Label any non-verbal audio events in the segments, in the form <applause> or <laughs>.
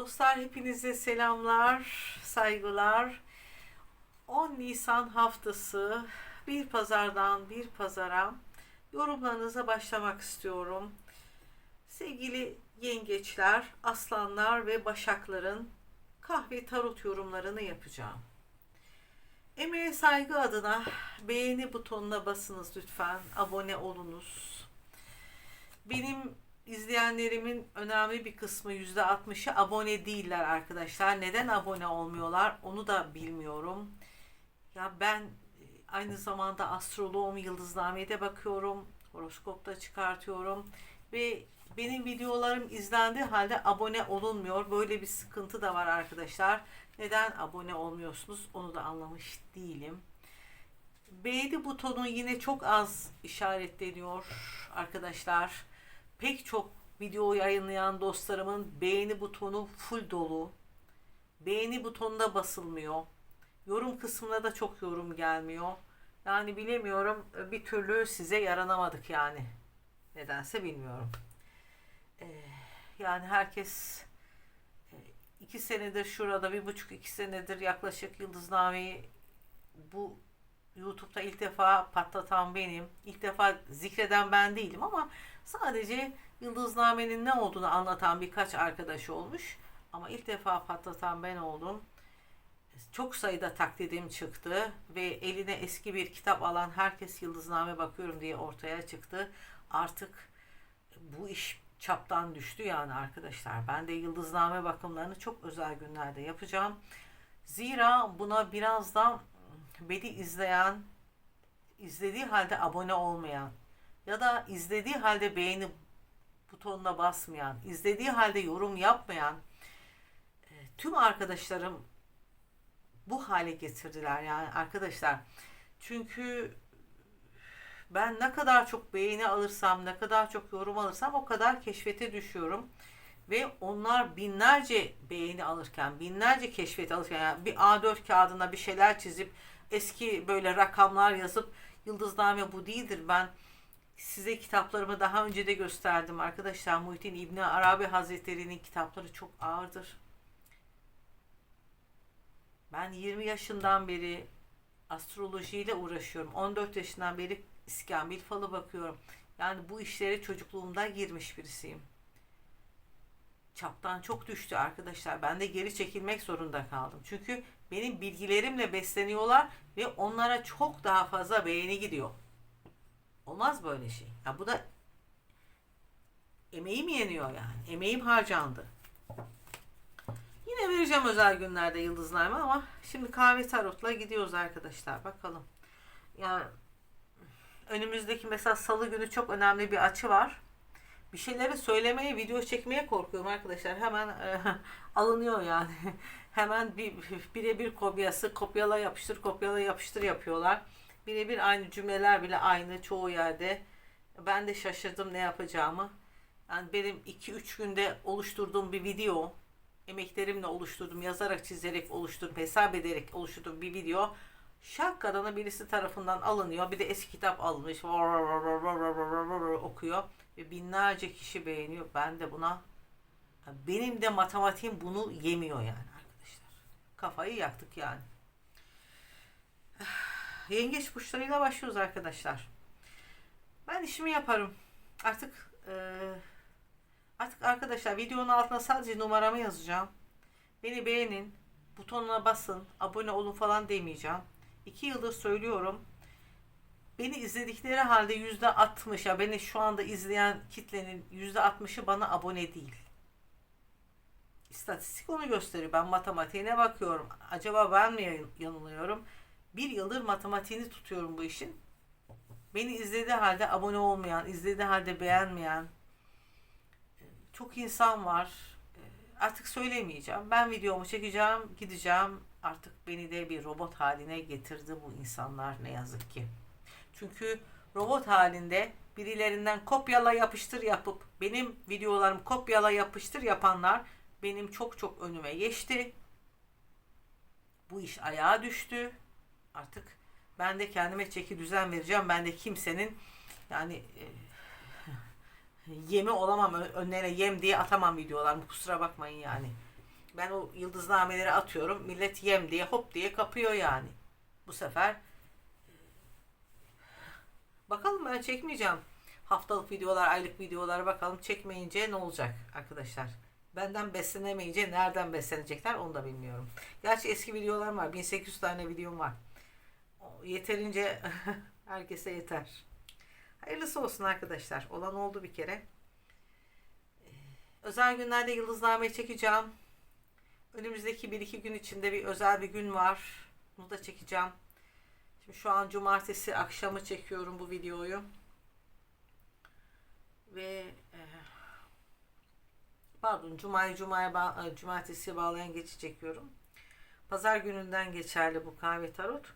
Dostlar hepinize selamlar, saygılar. 10 Nisan haftası bir pazardan bir pazara yorumlarınıza başlamak istiyorum. Sevgili yengeçler, aslanlar ve başakların kahve tarot yorumlarını yapacağım. Emeğe saygı adına beğeni butonuna basınız lütfen. Abone olunuz. Benim izleyenlerimin önemli bir kısmı yüzde 60'ı abone değiller arkadaşlar. Neden abone olmuyorlar onu da bilmiyorum. Ya ben e, aynı zamanda astroloğum, yıldızname'ye bakıyorum. Horoskopta çıkartıyorum. Ve benim videolarım izlendiği halde abone olunmuyor. Böyle bir sıkıntı da var arkadaşlar. Neden abone olmuyorsunuz onu da anlamış değilim. Beğeni butonu yine çok az işaretleniyor arkadaşlar. Pek çok video yayınlayan dostlarımın beğeni butonu full dolu. Beğeni butonuna basılmıyor. Yorum kısmına da çok yorum gelmiyor. Yani bilemiyorum bir türlü size yaranamadık yani. Nedense bilmiyorum. Ee, yani herkes e, iki senedir şurada bir buçuk iki senedir yaklaşık Yıldızname'yi bu YouTube'da ilk defa patlatan benim. İlk defa zikreden ben değilim ama sadece Yıldızname'nin ne olduğunu anlatan birkaç arkadaş olmuş. Ama ilk defa patlatan ben oldum. Çok sayıda taklidim çıktı ve eline eski bir kitap alan herkes Yıldızname bakıyorum diye ortaya çıktı. Artık bu iş çaptan düştü yani arkadaşlar. Ben de Yıldızname bakımlarını çok özel günlerde yapacağım. Zira buna biraz da beni izleyen, izlediği halde abone olmayan ya da izlediği halde beğeni butonuna basmayan, izlediği halde yorum yapmayan e, tüm arkadaşlarım bu hale getirdiler yani arkadaşlar. Çünkü ben ne kadar çok beğeni alırsam, ne kadar çok yorum alırsam o kadar keşfete düşüyorum. Ve onlar binlerce beğeni alırken, binlerce keşfet alırken yani bir A4 kağıdına bir şeyler çizip eski böyle rakamlar yazıp yıldızname bu değildir. Ben size kitaplarımı daha önce de gösterdim arkadaşlar. Muhittin İbni Arabi Hazretleri'nin kitapları çok ağırdır. Ben 20 yaşından beri astrolojiyle uğraşıyorum. 14 yaşından beri iskambil falı bakıyorum. Yani bu işlere çocukluğumda girmiş birisiyim. Çaptan çok düştü arkadaşlar. Ben de geri çekilmek zorunda kaldım. Çünkü benim bilgilerimle besleniyorlar ve onlara çok daha fazla beğeni gidiyor. Olmaz böyle şey. Ya bu da emeğim yeniyor yani. Emeğim harcandı. Yine vereceğim özel günlerde yıldızlarımı ama şimdi kahve tarotla gidiyoruz arkadaşlar. Bakalım. Yani önümüzdeki mesela salı günü çok önemli bir açı var. Bir şeyleri söylemeye, video çekmeye korkuyorum arkadaşlar. Hemen e, <laughs> alınıyor yani. <laughs> Hemen bir birebir kopyası, kopyala yapıştır, kopyala yapıştır yapıyorlar. Birebir aynı cümleler bile aynı çoğu yerde. Ben de şaşırdım ne yapacağımı. Yani benim 2-3 günde oluşturduğum bir video, emeklerimle oluşturduğum, yazarak, çizerek oluşturduğum, hesap ederek oluşturduğum bir video şakkadan birisi tarafından alınıyor. Bir de eski kitap alınmış. okuyor. Ve binlerce kişi beğeniyor. Ben de buna benim de matematiğim bunu yemiyor yani arkadaşlar. Kafayı yaktık yani. Yengeç burçlarıyla başlıyoruz arkadaşlar. Ben işimi yaparım. Artık e, artık arkadaşlar videonun altına sadece numaramı yazacağım. Beni beğenin. Butonuna basın. Abone olun falan demeyeceğim. İki yıldır söylüyorum. Beni izledikleri halde yüzde altmış ya beni şu anda izleyen kitlenin yüzde altmışı bana abone değil. İstatistik onu gösteriyor. Ben matematiğine bakıyorum. Acaba ben mi yanılıyorum? Bir yıldır matematiğini tutuyorum bu işin. Beni izlediği halde abone olmayan, izlediği halde beğenmeyen e, çok insan var. E, artık söylemeyeceğim. Ben videomu çekeceğim, gideceğim. Artık beni de bir robot haline getirdi bu insanlar ne yazık ki. Çünkü robot halinde birilerinden kopyala yapıştır yapıp benim videolarımı kopyala yapıştır yapanlar benim çok çok önüme geçti. Bu iş ayağa düştü. Artık ben de kendime çeki düzen vereceğim. Ben de kimsenin yani e, yemi olamam. Önlerine yem diye atamam videolarımı. Kusura bakmayın yani. Ben o yıldıznameleri atıyorum. Millet yem diye hop diye kapıyor yani. Bu sefer bakalım ben çekmeyeceğim. Haftalık videolar, aylık videolar bakalım çekmeyince ne olacak arkadaşlar. Benden beslenemeyince nereden beslenecekler onu da bilmiyorum. Gerçi eski videolar var. 1800 tane videom var. Yeterince <laughs> herkese yeter. Hayırlısı olsun arkadaşlar. Olan oldu bir kere. Ee, Özel günlerde yıldızname çekeceğim. Önümüzdeki 1-2 gün içinde bir özel bir gün var. Bunu da çekeceğim. Şimdi şu an cumartesi akşamı çekiyorum bu videoyu. Ve e, pardon cumaya ba- e, cumartesiye bağlayan geçi çekiyorum. Pazar gününden geçerli bu kahve tarot.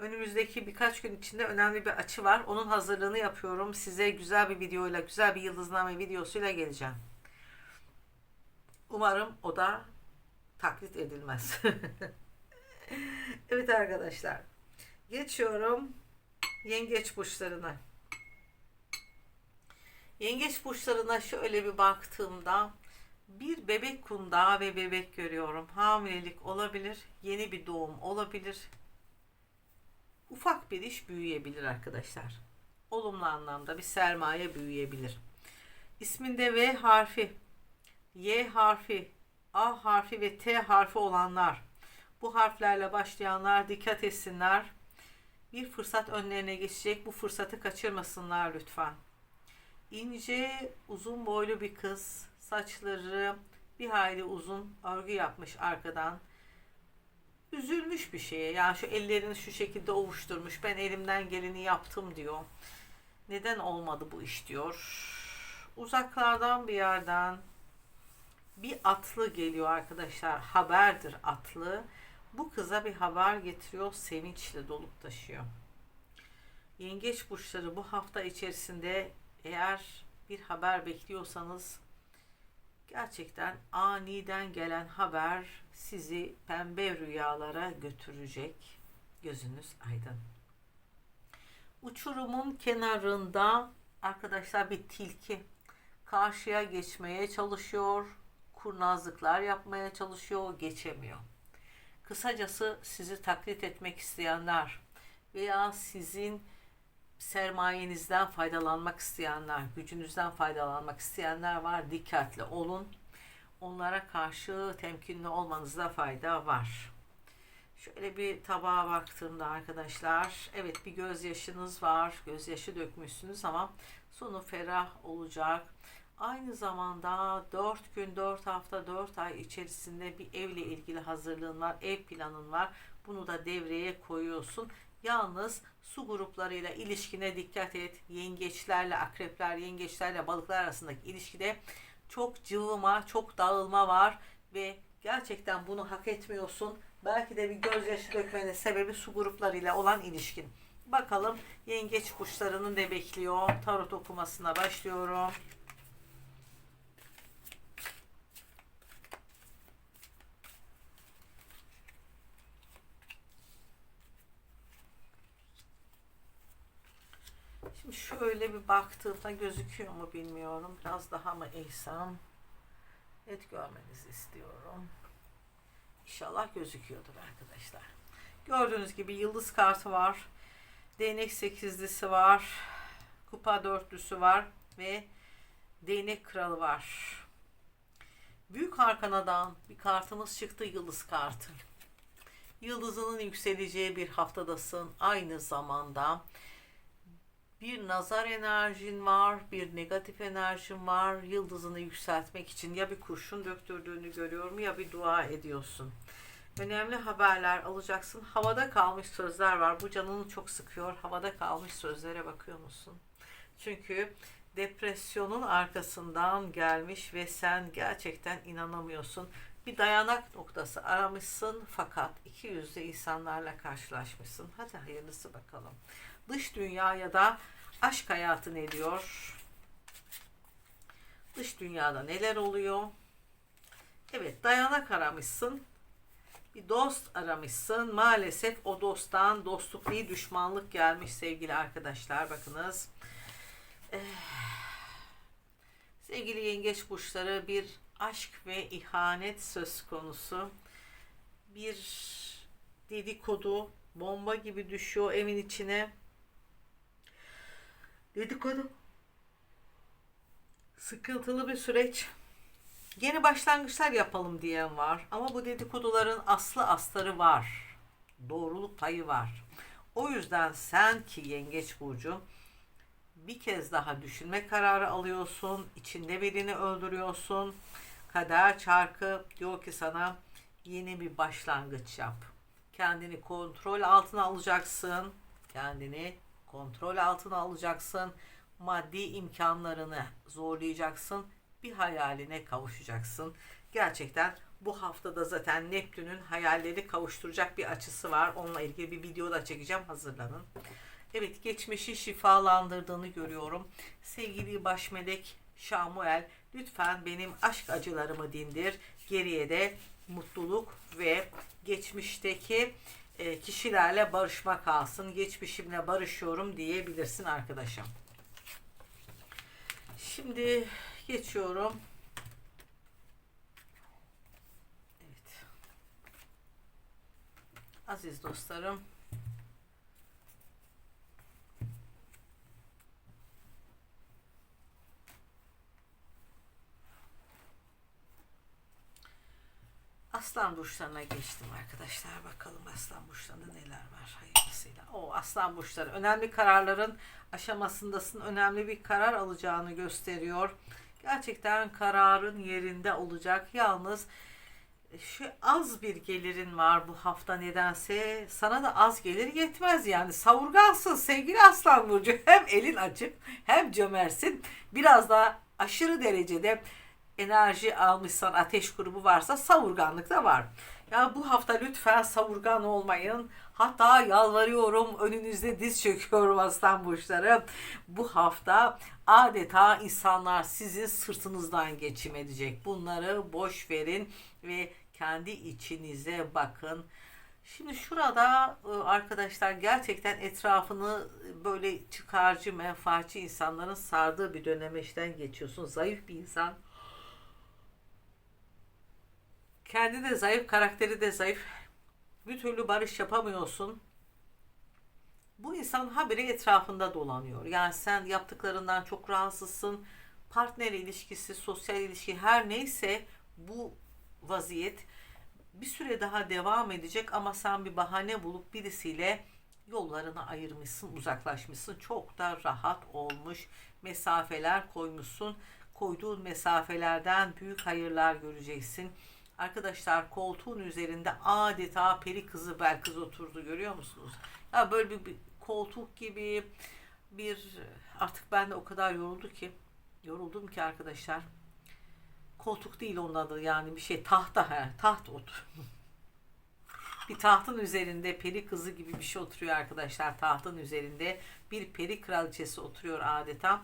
Önümüzdeki birkaç gün içinde önemli bir açı var. Onun hazırlığını yapıyorum. Size güzel bir videoyla, güzel bir yıldızname videosuyla geleceğim. Umarım o da taklit edilmez. <laughs> evet arkadaşlar. Geçiyorum yengeç burçlarına. Yengeç burçlarına şöyle bir baktığımda bir bebek kundağı ve bebek görüyorum. Hamilelik olabilir, yeni bir doğum olabilir. Ufak bir iş büyüyebilir arkadaşlar. Olumlu anlamda bir sermaye büyüyebilir. İsminde V harfi, Y harfi, A harfi ve T harfi olanlar, bu harflerle başlayanlar dikkat etsinler. Bir fırsat önlerine geçecek. Bu fırsatı kaçırmasınlar lütfen. İnce, uzun boylu bir kız. Saçları bir hayli uzun örgü yapmış arkadan. Üzülmüş bir şeye. Yani şu ellerini şu şekilde ovuşturmuş. Ben elimden geleni yaptım diyor. Neden olmadı bu iş diyor. Uzaklardan bir yerden bir atlı geliyor arkadaşlar. Haberdir atlı. Bu kıza bir haber getiriyor. Sevinçle dolup taşıyor. Yengeç burçları bu hafta içerisinde eğer bir haber bekliyorsanız gerçekten aniden gelen haber sizi pembe rüyalara götürecek. Gözünüz aydın. Uçurumun kenarında arkadaşlar bir tilki karşıya geçmeye çalışıyor. Kurnazlıklar yapmaya çalışıyor, geçemiyor. Kısacası sizi taklit etmek isteyenler veya sizin sermayenizden faydalanmak isteyenler, gücünüzden faydalanmak isteyenler var. Dikkatli olun. Onlara karşı temkinli olmanızda fayda var. Şöyle bir tabağa baktığımda arkadaşlar, evet bir gözyaşınız var, gözyaşı dökmüşsünüz ama sonu ferah olacak. Aynı zamanda 4 gün, 4 hafta, 4 ay içerisinde bir evle ilgili hazırlığın var, ev planın var. Bunu da devreye koyuyorsun. Yalnız su gruplarıyla ilişkine dikkat et. Yengeçlerle, akrepler, yengeçlerle balıklar arasındaki ilişkide çok cıvıma, çok dağılma var ve gerçekten bunu hak etmiyorsun. Belki de bir gözyaşı dökmenin sebebi su gruplarıyla olan ilişkin. Bakalım yengeç kuşlarının ne bekliyor? Tarot okumasına başlıyorum. Şimdi şöyle bir baktığımda gözüküyor mu bilmiyorum. Biraz daha mı eğsem? Evet görmenizi istiyorum. İnşallah gözüküyordur arkadaşlar. Gördüğünüz gibi yıldız kartı var. Değnek sekizlisi var. Kupa dörtlüsü var. Ve değnek kralı var. Büyük arkanadan bir kartımız çıktı yıldız kartı. Yıldızının yükseleceği bir haftadasın. Aynı zamanda bir nazar enerjin var, bir negatif enerjin var. Yıldızını yükseltmek için ya bir kurşun döktürdüğünü görüyorum ya bir dua ediyorsun. Önemli haberler alacaksın. Havada kalmış sözler var. Bu canını çok sıkıyor. Havada kalmış sözlere bakıyor musun? Çünkü depresyonun arkasından gelmiş ve sen gerçekten inanamıyorsun. Bir dayanak noktası aramışsın fakat iki yüzlü insanlarla karşılaşmışsın. Hadi hayırlısı bakalım. Dış dünya ya da aşk hayatı ne diyor? Dış dünyada neler oluyor? Evet dayanak aramışsın. Bir dost aramışsın. Maalesef o dosttan dostluk değil düşmanlık gelmiş sevgili arkadaşlar. Bakınız. Eh, sevgili yengeç burçları bir aşk ve ihanet söz konusu. Bir dedikodu bomba gibi düşüyor evin içine. Dedikodu sıkıntılı bir süreç. Yeni başlangıçlar yapalım diyen var ama bu dedikoduların aslı astarı var. Doğruluk payı var. O yüzden sen ki yengeç burcu bir kez daha düşünme kararı alıyorsun. içinde birini öldürüyorsun. Kader çarkı diyor ki sana yeni bir başlangıç yap. Kendini kontrol altına alacaksın. Kendini kontrol altına alacaksın. Maddi imkanlarını zorlayacaksın. Bir hayaline kavuşacaksın. Gerçekten bu haftada zaten Neptün'ün hayalleri kavuşturacak bir açısı var. Onunla ilgili bir video da çekeceğim. Hazırlanın. Evet geçmişi şifalandırdığını görüyorum. Sevgili baş melek Şamuel lütfen benim aşk acılarımı dindir. Geriye de mutluluk ve geçmişteki e, kişilerle barışma kalsın. Geçmişimle barışıyorum diyebilirsin arkadaşım. Şimdi geçiyorum. Evet. Aziz dostlarım. Aslan burçlarına geçtim arkadaşlar. Bakalım aslan burçlarında neler var hayırlısıyla. O aslan burçları önemli kararların aşamasındasın. Önemli bir karar alacağını gösteriyor. Gerçekten kararın yerinde olacak. Yalnız şu az bir gelirin var bu hafta nedense. Sana da az gelir yetmez yani. Savurgansın sevgili aslan burcu. <laughs> Hem elin açık hem cömertsin. Biraz da aşırı derecede enerji almışsan ateş grubu varsa savurganlık da var. Ya bu hafta lütfen savurgan olmayın. Hatta yalvarıyorum önünüzde diz çöküyorum aslan burçları. Bu hafta adeta insanlar sizin sırtınızdan geçim edecek. Bunları boş verin ve kendi içinize bakın. Şimdi şurada e, arkadaşlar gerçekten etrafını böyle çıkarcı, menfaatçi insanların sardığı bir döneme işten geçiyorsun. Zayıf bir insan kendi de zayıf, karakteri de zayıf. Bir türlü barış yapamıyorsun. Bu insan habire etrafında dolanıyor. Yani sen yaptıklarından çok rahatsızsın. Partner ilişkisi, sosyal ilişki her neyse bu vaziyet bir süre daha devam edecek ama sen bir bahane bulup birisiyle yollarını ayırmışsın, uzaklaşmışsın. Çok da rahat olmuş. Mesafeler koymuşsun. Koyduğun mesafelerden büyük hayırlar göreceksin. Arkadaşlar koltuğun üzerinde adeta peri kızı bel kız oturdu görüyor musunuz? Ya böyle bir, bir koltuk gibi bir artık ben de o kadar yoruldu ki yoruldum ki arkadaşlar. Koltuk değil onun adı yani bir şey tahta he, taht otur. <laughs> bir tahtın üzerinde peri kızı gibi bir şey oturuyor arkadaşlar. Tahtın üzerinde bir peri kraliçesi oturuyor adeta.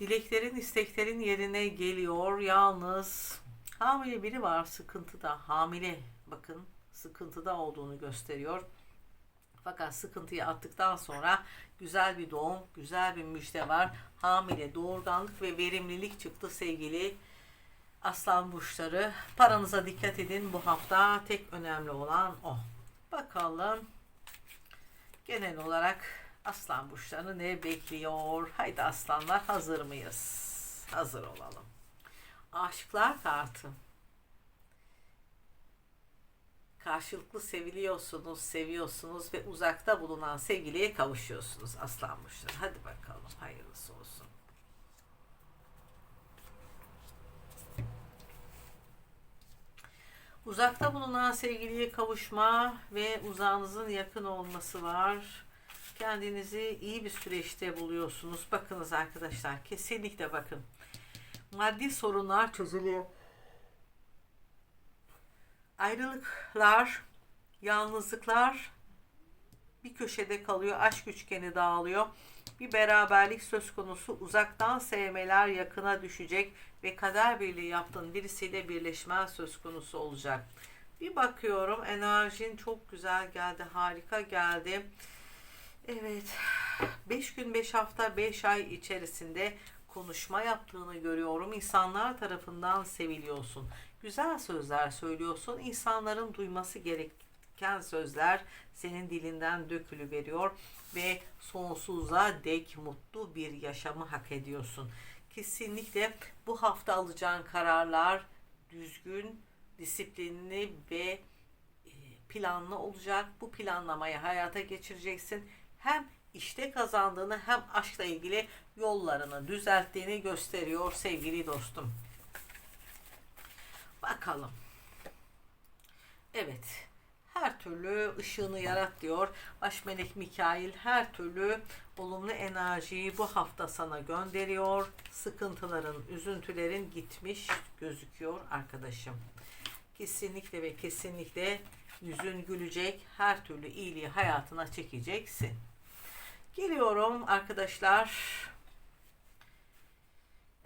Dileklerin, isteklerin yerine geliyor. Yalnız Hamile biri var sıkıntıda. Hamile bakın sıkıntıda olduğunu gösteriyor. Fakat sıkıntıyı attıktan sonra güzel bir doğum, güzel bir müjde var. Hamile, doğurganlık ve verimlilik çıktı sevgili aslan burçları. Paranıza dikkat edin bu hafta. Tek önemli olan o. Bakalım genel olarak aslan burçlarını ne bekliyor? Haydi aslanlar hazır mıyız? Hazır olalım. Aşıklar kartı. Karşılıklı seviliyorsunuz, seviyorsunuz ve uzakta bulunan sevgiliye kavuşuyorsunuz aslan burçları. Hadi bakalım hayırlısı olsun. Uzakta bulunan sevgiliye kavuşma ve uzağınızın yakın olması var. Kendinizi iyi bir süreçte buluyorsunuz. Bakınız arkadaşlar kesinlikle bakın maddi sorunlar çözülüyor. Ayrılıklar, yalnızlıklar bir köşede kalıyor. Aşk üçgeni dağılıyor. Bir beraberlik söz konusu. Uzaktan sevmeler yakına düşecek ve kader birliği yaptığın birisiyle birleşmen söz konusu olacak. Bir bakıyorum enerjin çok güzel geldi. Harika geldi. Evet. 5 gün 5 hafta 5 ay içerisinde konuşma yaptığını görüyorum. İnsanlar tarafından seviliyorsun. Güzel sözler söylüyorsun. İnsanların duyması gereken sözler senin dilinden dökülü veriyor ve sonsuza dek mutlu bir yaşamı hak ediyorsun. Kesinlikle bu hafta alacağın kararlar düzgün, disiplinli ve e, planlı olacak. Bu planlamayı hayata geçireceksin. Hem işte kazandığını hem aşkla ilgili yollarını düzelttiğini gösteriyor sevgili dostum. Bakalım. Evet. Her türlü ışığını yarat diyor. Baş melek Mikail her türlü olumlu enerjiyi bu hafta sana gönderiyor. Sıkıntıların, üzüntülerin gitmiş gözüküyor arkadaşım. Kesinlikle ve kesinlikle yüzün gülecek. Her türlü iyiliği hayatına çekeceksin. Geliyorum arkadaşlar.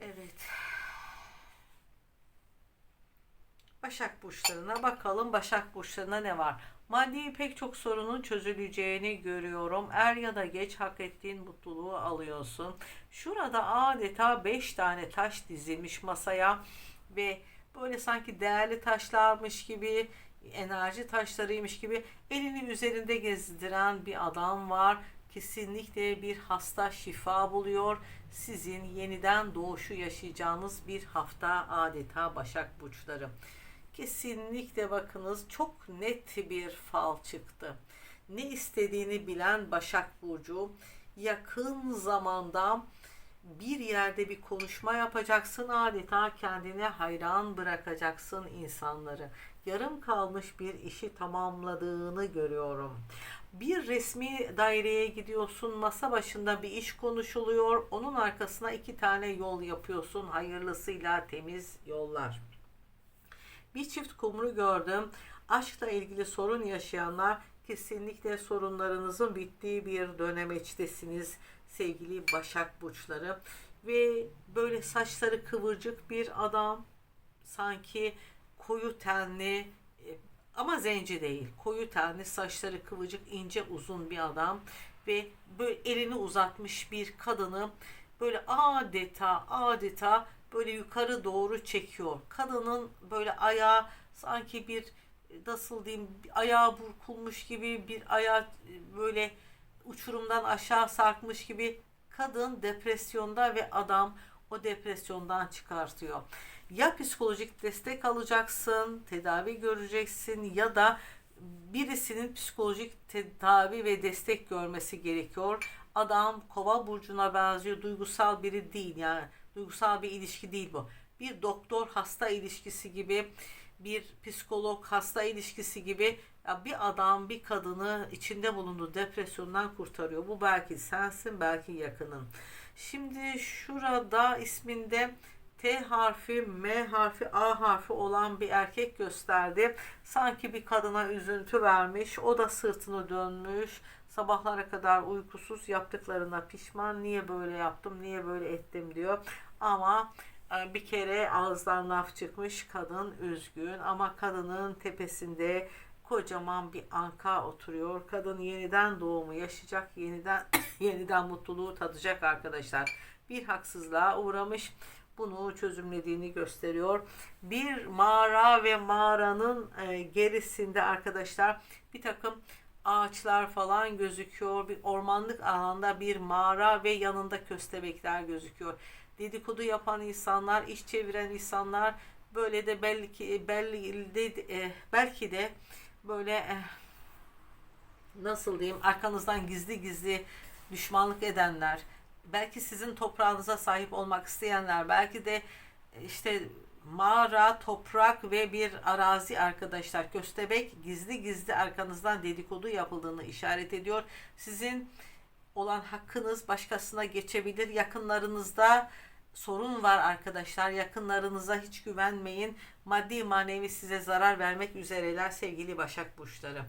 Evet. Başak burçlarına bakalım. Başak burçlarına ne var? Maddi pek çok sorunun çözüleceğini görüyorum. Er ya da geç hak ettiğin mutluluğu alıyorsun. Şurada adeta 5 tane taş dizilmiş masaya ve böyle sanki değerli taşlarmış gibi enerji taşlarıymış gibi elini üzerinde gezdiren bir adam var. Kesinlikle bir hasta şifa buluyor. Sizin yeniden doğuşu yaşayacağınız bir hafta adeta Başak burçları. Kesinlikle bakınız çok net bir fal çıktı. Ne istediğini bilen Başak Burcu yakın zamanda bir yerde bir konuşma yapacaksın adeta kendine hayran bırakacaksın insanları. Yarım kalmış bir işi tamamladığını görüyorum. Bir resmi daireye gidiyorsun, masa başında bir iş konuşuluyor. Onun arkasına iki tane yol yapıyorsun. Hayırlısıyla temiz yollar. Bir çift kumru gördüm. Aşkla ilgili sorun yaşayanlar kesinlikle sorunlarınızın bittiği bir dönemeçtesiniz sevgili Başak Burçları. Ve böyle saçları kıvırcık bir adam sanki koyu tenli e, ama zenci değil. Koyu tenli, saçları kıvırcık, ince uzun bir adam ve böyle elini uzatmış bir kadını böyle adeta adeta böyle yukarı doğru çekiyor. Kadının böyle ayağı sanki bir nasıl diyeyim ayağı burkulmuş gibi bir ayağı böyle uçurumdan aşağı sarkmış gibi kadın depresyonda ve adam o depresyondan çıkartıyor. Ya psikolojik destek alacaksın, tedavi göreceksin ya da birisinin psikolojik tedavi ve destek görmesi gerekiyor. Adam kova burcuna benziyor, duygusal biri değil yani duygusal bir ilişki değil bu. Bir doktor hasta ilişkisi gibi, bir psikolog hasta ilişkisi gibi ya bir adam bir kadını içinde bulunduğu depresyondan kurtarıyor. Bu belki sensin, belki yakının. Şimdi şurada isminde T harfi, M harfi, A harfi olan bir erkek gösterdi. Sanki bir kadına üzüntü vermiş. O da sırtını dönmüş. Sabahlara kadar uykusuz yaptıklarına pişman. Niye böyle yaptım, niye böyle ettim diyor. Ama e, bir kere ağızdan laf çıkmış kadın üzgün ama kadının tepesinde kocaman bir anka oturuyor. Kadın yeniden doğumu yaşayacak, yeniden <coughs> yeniden mutluluğu tadacak arkadaşlar. Bir haksızlığa uğramış. Bunu çözümlediğini gösteriyor. Bir mağara ve mağaranın e, gerisinde arkadaşlar bir takım ağaçlar falan gözüküyor. Bir ormanlık alanda bir mağara ve yanında köstebekler gözüküyor dedikodu yapan insanlar, iş çeviren insanlar böyle de belki belli e, belki de böyle e, nasıl diyeyim arkanızdan gizli gizli düşmanlık edenler, belki sizin toprağınıza sahip olmak isteyenler, belki de e, işte mağara, toprak ve bir arazi arkadaşlar. Köstebek gizli gizli arkanızdan dedikodu yapıldığını işaret ediyor. Sizin olan hakkınız başkasına geçebilir. Yakınlarınızda sorun var arkadaşlar. Yakınlarınıza hiç güvenmeyin. Maddi manevi size zarar vermek üzereler sevgili Başak Burçları.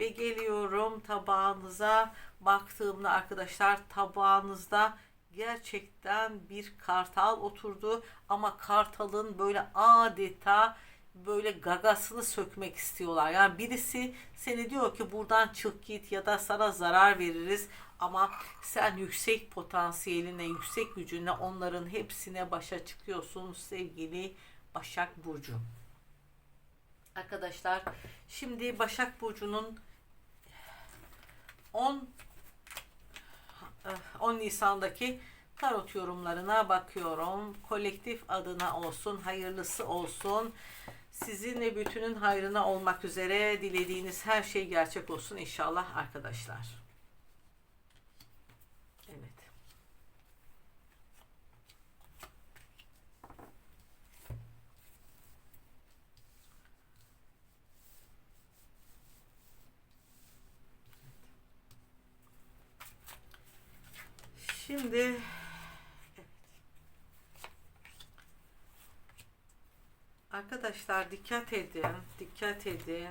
Ve geliyorum tabağınıza baktığımda arkadaşlar tabağınızda gerçekten bir kartal oturdu ama kartalın böyle adeta böyle gagasını sökmek istiyorlar. Yani birisi seni diyor ki buradan çık git ya da sana zarar veririz Ama sen yüksek potansiyeline, yüksek gücüne onların hepsine başa çıkıyorsun sevgili Başak Burcu. Arkadaşlar şimdi Başak Burcu'nun 10 10 Nisan'daki tarot yorumlarına bakıyorum. Kolektif adına olsun, hayırlısı olsun. Sizin ve bütünün hayrına olmak üzere dilediğiniz her şey gerçek olsun inşallah arkadaşlar. Evet. Şimdi. Arkadaşlar dikkat edin, dikkat edin.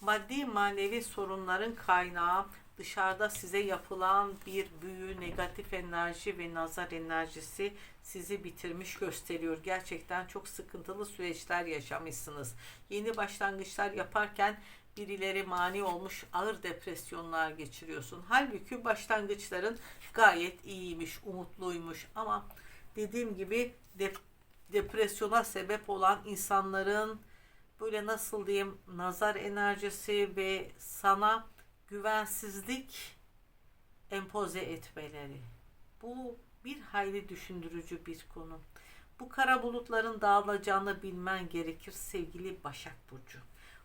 Maddi manevi sorunların kaynağı dışarıda size yapılan bir büyü, negatif enerji ve nazar enerjisi sizi bitirmiş gösteriyor. Gerçekten çok sıkıntılı süreçler yaşamışsınız. Yeni başlangıçlar yaparken birileri mani olmuş ağır depresyonlar geçiriyorsun. Halbuki başlangıçların gayet iyiymiş, umutluymuş ama dediğim gibi dep depresyona sebep olan insanların böyle nasıl diyeyim nazar enerjisi ve sana güvensizlik empoze etmeleri. Bu bir hayli düşündürücü bir konu. Bu kara bulutların dağılacağını bilmen gerekir sevgili Başak Burcu.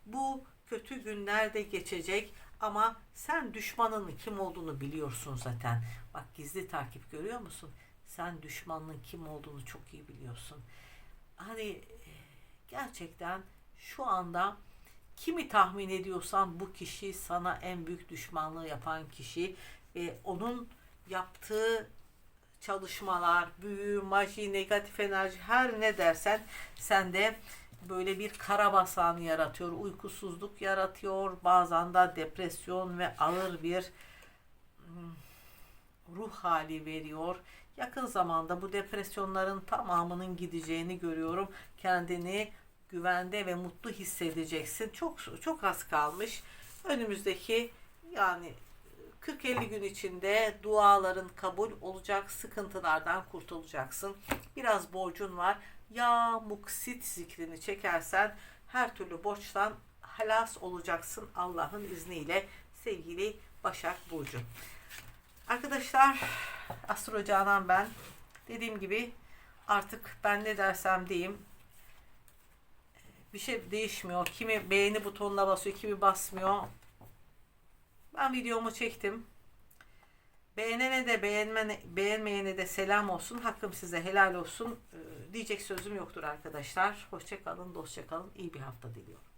Bu kötü günler de geçecek ama sen düşmanının kim olduğunu biliyorsun zaten. Bak gizli takip görüyor musun? Sen düşmanın kim olduğunu çok iyi biliyorsun. Hani gerçekten şu anda kimi tahmin ediyorsan bu kişi sana en büyük düşmanlığı yapan kişi ve onun yaptığı çalışmalar, büyü, maji, negatif enerji her ne dersen sende böyle bir karabasan yaratıyor, uykusuzluk yaratıyor, bazen de depresyon ve ağır bir ruh hali veriyor. Yakın zamanda bu depresyonların tamamının gideceğini görüyorum. Kendini güvende ve mutlu hissedeceksin. Çok çok az kalmış. Önümüzdeki yani 40-50 gün içinde duaların kabul olacak, sıkıntılardan kurtulacaksın. Biraz borcun var. Ya muksit zikrini çekersen her türlü borçtan halas olacaksın Allah'ın izniyle sevgili Başak Burcu. Arkadaşlar Astro Canan ben. Dediğim gibi artık ben ne dersem diyeyim bir şey değişmiyor. Kimi beğeni butonuna basıyor, kimi basmıyor. Ben videomu çektim. Beğenene de beğenmene, beğenmeyene de selam olsun. Hakkım size helal olsun. Ee, diyecek sözüm yoktur arkadaşlar. Hoşçakalın, dostça kalın. İyi bir hafta diliyorum.